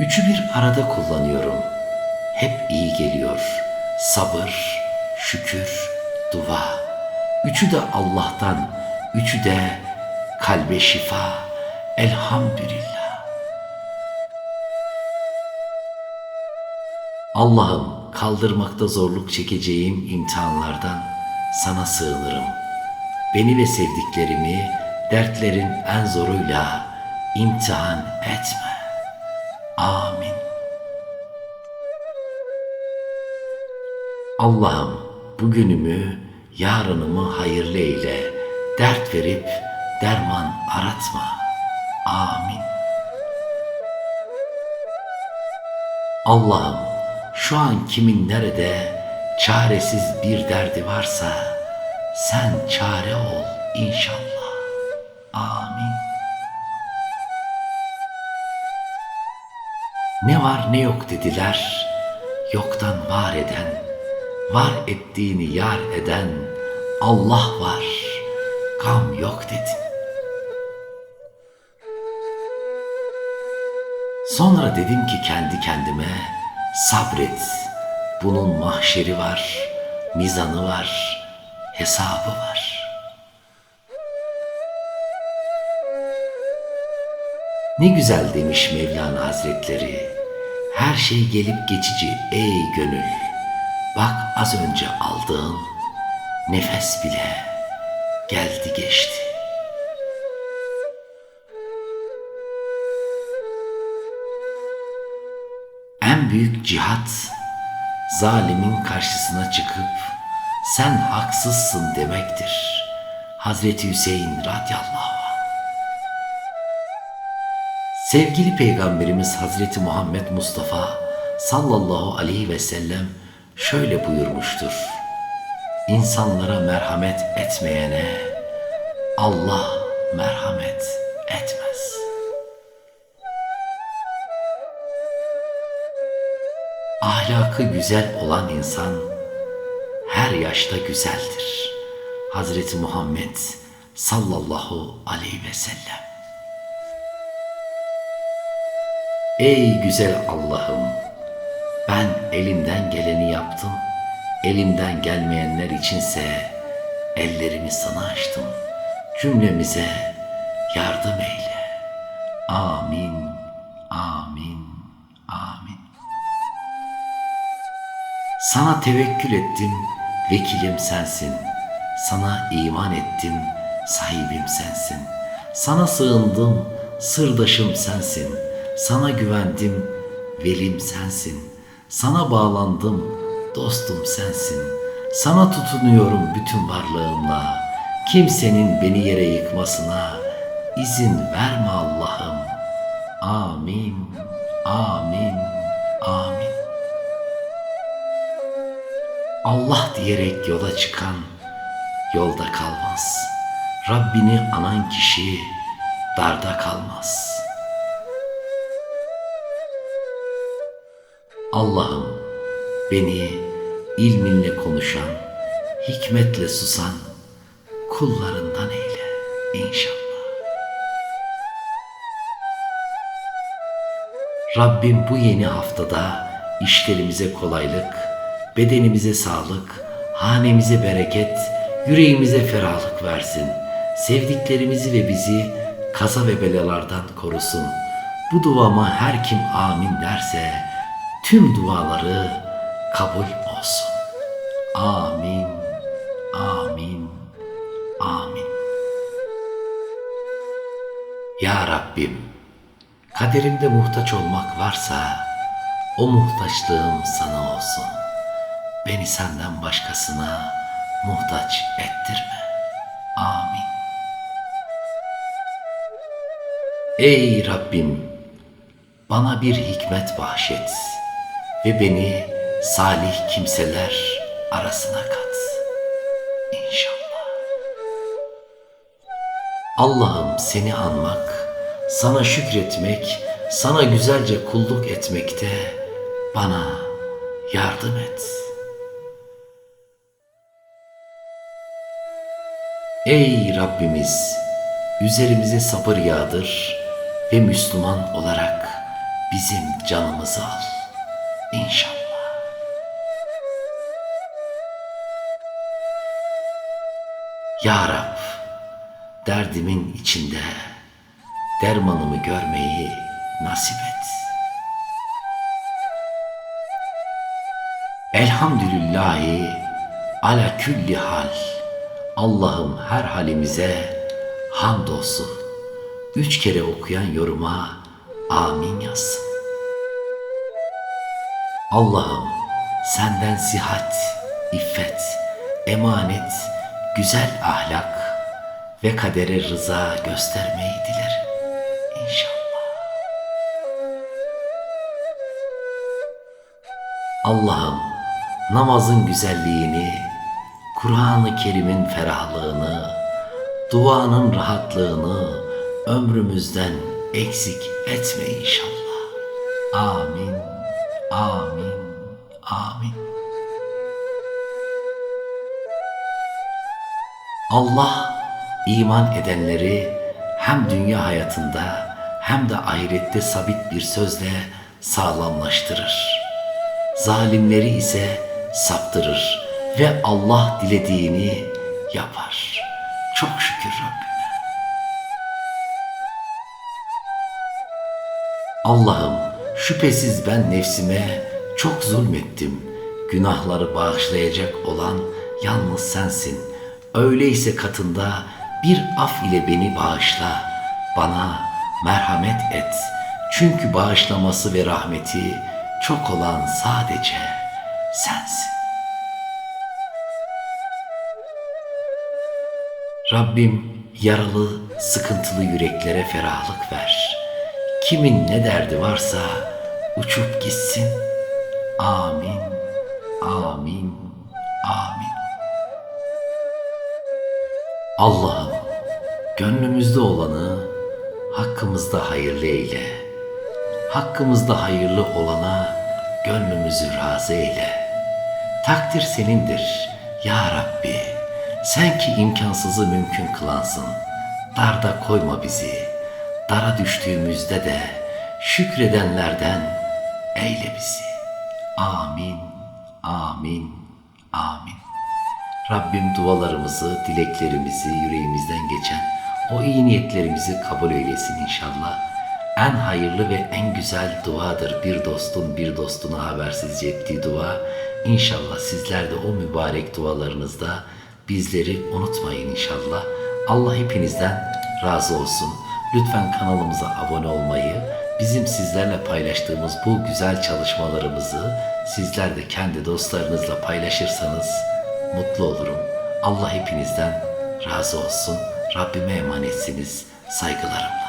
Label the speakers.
Speaker 1: Üçü bir arada kullanıyorum. Hep iyi geliyor. Sabır, şükür, dua. Üçü de Allah'tan, üçü de kalbe şifa. Elhamdülillah. Allah'ım kaldırmakta zorluk çekeceğim imtihanlardan sana sığınırım. Beni ve sevdiklerimi dertlerin en zoruyla imtihan etme. Amin. Allah'ım bugünümü, yarınımı hayırlı eyle. Dert verip derman aratma. Amin. Allah'ım şu an kimin nerede çaresiz bir derdi varsa sen çare ol inşallah. Amin. Ne var ne yok dediler. Yoktan var eden, var ettiğini yar eden Allah var. Gam yok dedin. Sonra dedim ki kendi kendime sabret. Bunun mahşeri var, mizanı var, hesabı var. Ne güzel demiş Mevlana Hazretleri. Her şey gelip geçici ey gönül. Bak az önce aldığın nefes bile geldi geçti. En büyük cihat zalimin karşısına çıkıp sen haksızsın demektir. Hazreti Hüseyin radıyallahu anh. Sevgili Peygamberimiz Hazreti Muhammed Mustafa sallallahu aleyhi ve sellem şöyle buyurmuştur. İnsanlara merhamet etmeyene Allah merhamet etmez. Ahlakı güzel olan insan her yaşta güzeldir. Hazreti Muhammed sallallahu aleyhi ve sellem. Ey güzel Allah'ım! Ben elimden geleni yaptım. Elimden gelmeyenler içinse ellerimi sana açtım. Cümlemize yardım eyle. Amin, amin, amin. Sana tevekkül ettim, vekilim sensin. Sana iman ettim, sahibim sensin. Sana sığındım, sırdaşım sensin. Sana güvendim, velim sensin. Sana bağlandım, dostum sensin. Sana tutunuyorum bütün varlığımla. Kimsenin beni yere yıkmasına izin verme Allah'ım. Amin, amin, amin. Allah diyerek yola çıkan yolda kalmaz. Rabbini anan kişi darda kalmaz. Allah'ım beni ilminle konuşan, hikmetle susan kullarından eyle inşallah. Rabbim bu yeni haftada işlerimize kolaylık, bedenimize sağlık, hanemize bereket, yüreğimize ferahlık versin. Sevdiklerimizi ve bizi kaza ve belalardan korusun. Bu duama her kim amin derse tüm duaları kabul olsun. Amin, amin, amin. Ya Rabbim, kaderimde muhtaç olmak varsa o muhtaçlığım sana olsun. Beni senden başkasına muhtaç ettirme. Amin. Ey Rabbim, bana bir hikmet bahşet ve beni salih kimseler arasına kat. İnşallah. Allah'ım seni anmak, sana şükretmek, sana güzelce kulluk etmekte bana yardım et. Ey Rabbimiz, üzerimize sabır yağdır ve Müslüman olarak bizim canımızı al. İnşallah. Ya Rab, derdimin içinde dermanımı görmeyi nasip et. Elhamdülillahi ala külli hal. Allah'ım her halimize hamdolsun. Üç kere okuyan yoruma amin yazsın. Allah'ım senden sihat, iffet, emanet, güzel ahlak ve kadere rıza göstermeyi dilerim. İnşallah. Allah'ım namazın güzelliğini, Kur'an-ı Kerim'in ferahlığını, duanın rahatlığını ömrümüzden eksik etme inşallah. Amin, amin, amin. Allah iman edenleri hem dünya hayatında hem de ahirette sabit bir sözle sağlamlaştırır. Zalimleri ise saptırır ve Allah dilediğini yapar. Çok şükür Rabbime. Allah'ım şüphesiz ben nefsime çok zulmettim. Günahları bağışlayacak olan yalnız sensin. Öyleyse katında bir af ile beni bağışla. Bana merhamet et. Çünkü bağışlaması ve rahmeti çok olan sadece sensin. Rabbim yaralı, sıkıntılı yüreklere ferahlık ver. Kimin ne derdi varsa uçup gitsin. Amin, amin, amin. Allah'ım gönlümüzde olanı hakkımızda hayırlı eyle. Hakkımızda hayırlı olana gönlümüzü razı eyle. Takdir senindir ya Rabbi. Sen ki imkansızı mümkün kılansın. Darda koyma bizi. Dara düştüğümüzde de şükredenlerden eyle bizi. Amin, amin, amin. Rabbim dualarımızı, dileklerimizi, yüreğimizden geçen o iyi niyetlerimizi kabul eylesin inşallah. En hayırlı ve en güzel duadır bir dostun bir dostuna habersizce ettiği dua. İnşallah sizler de o mübarek dualarınızda bizleri unutmayın inşallah. Allah hepinizden razı olsun. Lütfen kanalımıza abone olmayı, bizim sizlerle paylaştığımız bu güzel çalışmalarımızı sizler de kendi dostlarınızla paylaşırsanız mutlu olurum. Allah hepinizden razı olsun. Rabbime emanetsiniz. Saygılarımla.